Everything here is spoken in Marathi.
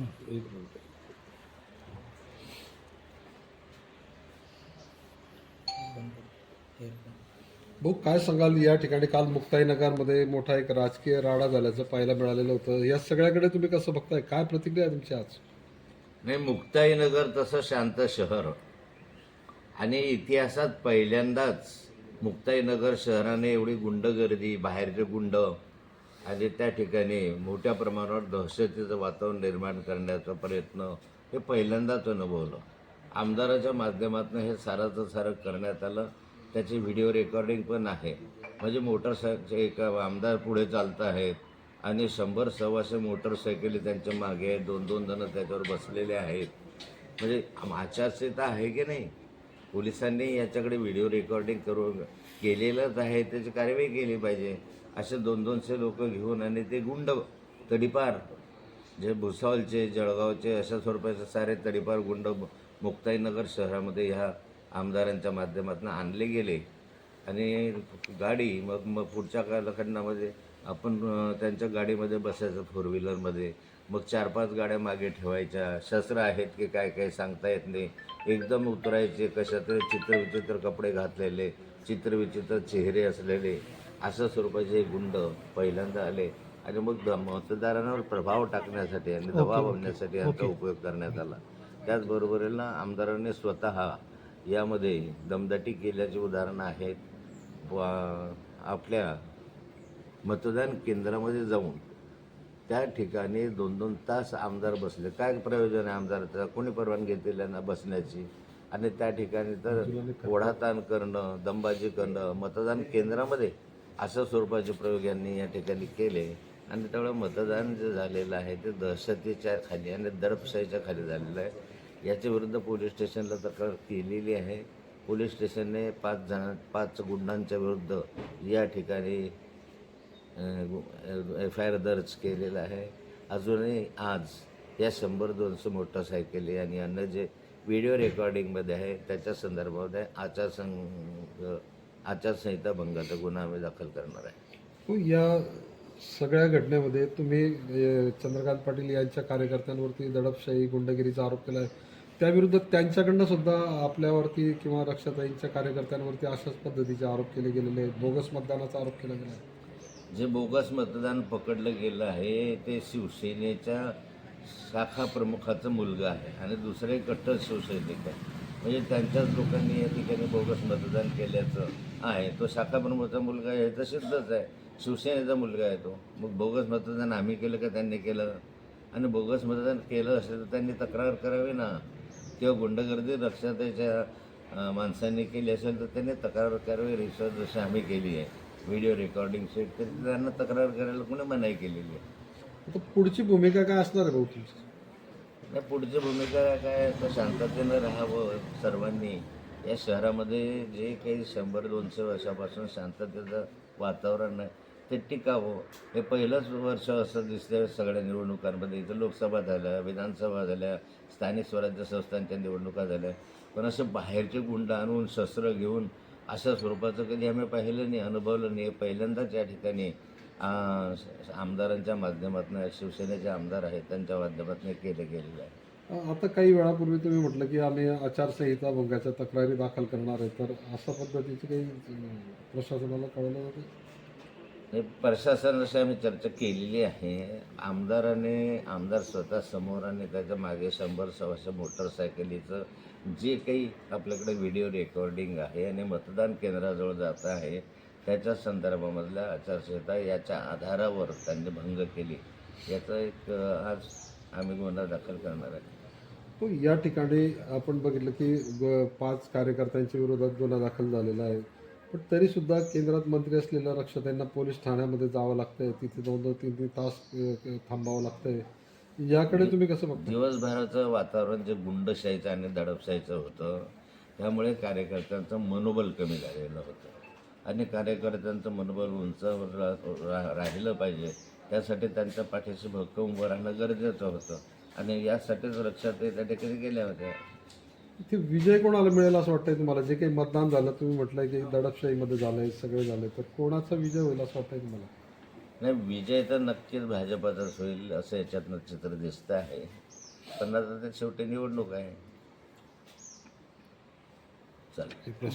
एक मिनिट. भाऊ काय सांगाल? या ठिकाणी काल मुक्ताईनगरमध्ये मोठा एक राजकीय राडा झाल्याचं पाहायला मिळालेलं होतं. या सगळ्याकडे तुम्ही कसं बघताय? काय प्रतिक्रिया तुमची आज? नाही मुक्ताईनगर तसं शांत शहर. आणि इतिहासात पहिल्यांदाच मुक्ताईनगर शहराने एवढी गुंडगर्दी बाहेरचे गुंड आणि त्या ठिकाणी मोठ्या प्रमाणावर दहशतीचं वातावरण निर्माण करण्याचा प्रयत्न हे पहिल्यांदाच अनुभवलं. आमदाराच्या माध्यमातून हे साराचं सारं करण्यात आलं. त्याची व्हिडिओ रेकॉर्डिंग पण आहे. म्हणजे मोटरसायकल एक आमदार पुढे चालत आहेत आणि शंभर सव्वाशे मोटरसायकली त्यांच्या मागे आहेत. दोन दोन जणं त्याच्यावर बसलेले आहेत. म्हणजे आचारसंहिता आहे की नाही? पोलिसांनी याच्याकडे व्हिडिओ रेकॉर्डिंग करून केलेलंच आहे. त्याची कार्यवाही केली पाहिजे. असे दोन दोनशे लोक घेऊन आणि ते गुंड तडीपार जे भुसावलचे जळगावचे अशा स्वरूपाचे सारे तडीपार गुंड मुक्ताईनगर शहरामध्ये ह्या आमदारांच्या माध्यमातून आणले गेले. आणि गाडी मग मग पुढच्या कालखंडामध्ये आपण त्यांच्या गाडीमध्ये बसायचं फोर व्हीलरमध्ये. मग चार पाच गाड्या मागे ठेवायच्या. शस्त्र आहेत की काय काय सांगता येत नाही. एकदम उतरायचे कशा तरी चित्रविचित्र कपडे घातलेले चित्रविचित्र चेहरे असलेले. अशा स्वरूपाचे गुंड पहिल्यांदा आले आणि मग द- मतदारांवर प्रभाव टाकण्यासाठी आणि दबाव आणण्यासाठी यांचा उपयोग करण्यात आला. त्याचबरोबरीला आमदारांनी स्वतः यामध्ये दमदाटी केल्याची उदाहरणं आहेत. व- आपल्या मतदान केंद्रामध्ये जाऊन त्या ठिकाणी दोन दोन तास आमदार बसले. काय प्रयोजन आहे आमदाराचं? कोणी परवानगी दिली त्यांना बसण्याची? आणि त्या ठिकाणी तर ओढाताण करणं दमबाजी करणं मतदान केंद्रामध्ये अशा स्वरूपाचे प्रयोग यांनी या ठिकाणी केले. आणि त्यामुळे मतदान जे झालेलं आहे ते दहशतीच्या खाली आणि दडपशाहीच्या खाली झालेलं आहे. याच्या विरुद्ध पोलीस स्टेशनला तक्रार केलेली आहे. पोलीस स्टेशनने पाच जण पाच गुंडांच्या विरुद्ध या ठिकाणी एफ आय आर दर्ज केलेला आहे. अजूनही आज या शंभर दोनशे मोटरसायकली आणि अन्य जे व्हिडिओ रेकॉर्डिंगमध्ये आहे त्याच्या संदर्भामध्ये आचारसंग आचारसंहिता भंगाचा गुन्हा आम्ही दाखल करणार आहे. हो, या सगळ्या घटनेमध्ये तुम्ही चंद्रकांत पाटील यांच्या कार्यकर्त्यांवरती दडपशाही गुंडगिरीचा आरोप केला आहे त्याविरुद्ध त्यांच्याकडनं सुद्धा आपल्यावरती किंवा रक्षाताईंच्या कार्यकर्त्यांवरती अशाच पद्धतीचे आरोप केले गेलेले आहेत. बोगस मतदानाचा आरोप केला गेला आहे. जे बोगस मतदान पकडलं गेलं आहे ते शिवसेनेच्या शाखा प्रमुखाचा मुलगा आहे आणि दुसरे कट्टर शिवसैनिक आहे म्हणजे त्यांच्याच लोकांनी या ठिकाणी बोगस मतदान केल्याचं आहे. तो शाखा प्रमुखचा मुलगा आहे तर सिद्धच आहे. शिवसेनेचा मुलगा आहे तो. मग बोगस मतदान आम्ही केलं का त्यांनी केलं? आणि बोगस मतदान केलं असेल तर त्यांनी तक्रार करावी ना. किंवा गुंडगर्दी रक्षातेच्या माणसांनी केली असेल तर त्यांनी तक्रार करावी. रिसर्च जशी आम्ही केली आहे. व्हिडिओ रेकॉर्डिंग सेट तरी त्यांना तक्रार करायला कोणी मनाई केलेली आहे. पुढची भूमिका काय असणार आहे भाऊ तुमची? नाही पुढची भूमिका काय आता शांततेनं राहावं सर्वांनी. या शहरामध्ये जे काही शंभर दोनशे वर्षापासून शांततेचं वातावरण आहे ते टिकावं. हे पहिलंच वर्ष असं दिसतं सगळ्या निवडणुकांमध्ये. इथं लोकसभा झाल्या विधानसभा झाल्या स्थानिक स्वराज्य संस्थांच्या निवडणुका झाल्या. पण असे बाहेरचे गुंड आणून शस्त्र घेऊन अशा स्वरूपाचं कधी आम्ही पाहिलं नाही अनुभवलं नाही. पहिल्यांदाच या ठिकाणी आमदारांच्या माध्यमातून शिवसेनेचे आमदार आहेत त्यांच्या माध्यमातून केलं गेलेलं आहे. आता काही वेळापूर्वी तुम्ही म्हटलं की आम्ही आचारसंहिता भंगाच्या तक्रारी दाखल करणार आहे तर अशा पद्धतीची काही प्रशासनाला कळवलं जातं हे प्रशासनाशी आम्ही चर्चा केलेली आहे. आमदाराने आमदार स्वतः समोर आणि त्याच्यामागे शंभर सव्वाशे मोटरसायकलीचं जे काही आपल्याकडे व्हिडिओ रेकॉर्डिंग आहे आणि मतदान केंद्राजवळ जात आहे त्याच्या संदर्भामधल्या आचारसंहिता याच्या आधारावर त्यांनी भंग केली. याचा एक आज आम्ही गुन्हा दाखल करणार आहे. हो या ठिकाणी आपण बघितलं की ग- पाच कार्यकर्त्यांच्या विरोधात गुन्हा दाखल झालेला आहे. पण तरी सुद्धा केंद्रात मंत्री असलेल्या रक्षाताईंना पोलीस ठाण्यामध्ये जावं लागतंय. तिथे दोन दोन तीन तीन तास अ, थांबावं लागतंय. याकडे तुम्ही कसं बघता? दिवसभराचं वातावरण जे गुंडशाहीचं आणि दडपशाहीचं होतं त्यामुळे कार्यकर्त्यांचं मनोबल कमी झालेलं होतं. आणि कार्यकर्त्यांचं मनोबल उंचावर राहिलं पाहिजे. त्यासाठी त्यांच्या पाठीशी भक्कम उभं राहणं गरजेचं होतं. आणि यासाठीच रक्षात त्या ठिकाणी गेल्या होत्या. इथे विजय कोणाला मिळेल असं वाटतंय तुम्हाला? जे काही मतदान झालं तुम्ही म्हटलंय की दडपशाहीमध्ये झालंय सगळं झालंय तर कोणाचा विजय होईल असं वाटतंय तुम्हाला? नाही विजय तर नक्कीच भाजपाचाच होईल असं याच्यातनं चित्र दिसतं आहे. पण आता ते शेवटी निवडणूक आहे. चालेल.